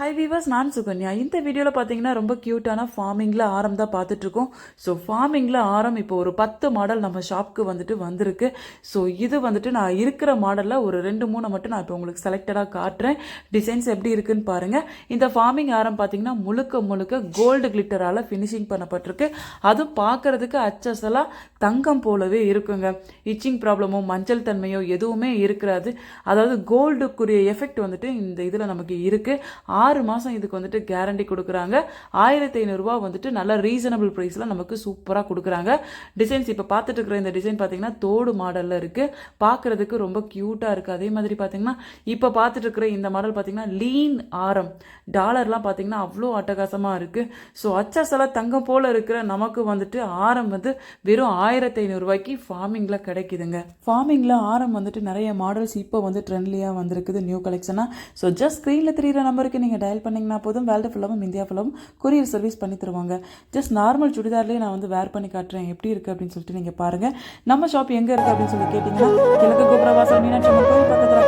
High viewers நான் சுகன்யா. இந்த வீடியோவில் பார்த்தீங்கன்னா ரொம்ப க்யூட்டான ஃபார்மிங்கில் ஆரம் தான் பார்த்துட்ருக்கோம் ஸோ ஃபார்மிங்கில் ஆரம் இப்போ ஒரு பத்து மாடல் நம்ம ஷாப்க்கு வந்துட்டு வந்திருக்கு. ஸோ இது வந்துட்டு நான் இருக்கிற மாடலில் ஒரு ரெண்டு மூணு மட்டும் நான் இப்போ உங்களுக்கு செலக்டடாக காட்டுறேன். டிசைன்ஸ் எப்படி இருக்குன்னு பாருங்கள் இந்த ஃபார்மிங் ஆரம் பார்த்தீங்கன்னா முழுக்க முழுக்க கோல்டு கிளிட்டரால் ஃபினிஷிங் பண்ணப்பட்டிருக்கு. அதுவும் பார்க்கறதுக்கு அச்சசலாக தங்கம் போலவே இருக்குங்க. இச்சிங் ப்ராப்ளமோ மஞ்சள் தன்மையோ எதுவுமே இருக்கிறாது அதாவது கோல்டுக்குரிய எஃபெக்ட் வந்துட்டு இந்த இதில் நமக்கு இருக்குது ஆறு மாதம் இதுக்கு வந்துட்டு கேரண்டி கொடுக்குறாங்க. ஆயிரத்தி ஐநூறுரூவா வந்துட்டு நல்ல ரீசனபிள் ப்ரைஸில் நமக்கு சூப்பராக கொடுக்குறாங்க. டிசைன்ஸ் இப்போ பார்த்துட்டு இருக்கிற இந்த டிசைன் பார்த்தீங்கன்னா தோடு மாடலில் இருக்குது பார்க்குறதுக்கு ரொம்ப க்யூட்டாக இருக்குது அதே மாதிரி பார்த்தீங்கன்னா இப்போ பார்த்துட்டு இருக்கிற இந்த மாடல் பார்த்தீங்கன்னா லீன் ஆரம். டாலர்லாம் பார்த்தீங்கன்னா அவ்வளோ அட்டகாசமாக இருக்குது ஸோ அச்சாசலாக தங்கம் போல் இருக்கிற நமக்கு வந்துட்டு ஆரம் வந்து வெறும் ஆயிரத்தி ஐநூறுரூவாய்க்கு ஃபார்மிங்கில் கிடைக்குதுங்க. ஃபார்மிங்கில் ஆரம் வந்துட்டு நிறைய மாடல்ஸ் இப்போ வந்து ட்ரெண்ட்லியாக வந்திருக்குது நியூ கலெக்ஷனாக ஸோ ஜஸ்ட் ஸ்க்ரீனில் தெரிகிற நம்பருக்கு நீங்கள் டயல் பண்ணிங்கன்னா போதும். வேல்டு ஃபுல்லாகவும் இந்தியா ஃபுல்லாகவும் கொரியர் சர்வீஸ் பண்ணி தருவாங்க. ஜஸ்ட் நார்மல் சுடிதார்லேயே நான் வந்து வேர் பண்ணி காட்டுறேன். எப்படி இருக்குது அப்படின்னு சொல்லிட்டு நீங்கள் பாருங்கள் நம்ம ஷாப் எங்கே இருக்குது அப்படின்னு சொல்லி கேட்டிங்கன்னா கிழக்கு கோபுரவாசல் மீனாட்சி கோயில் பக்கத்தில்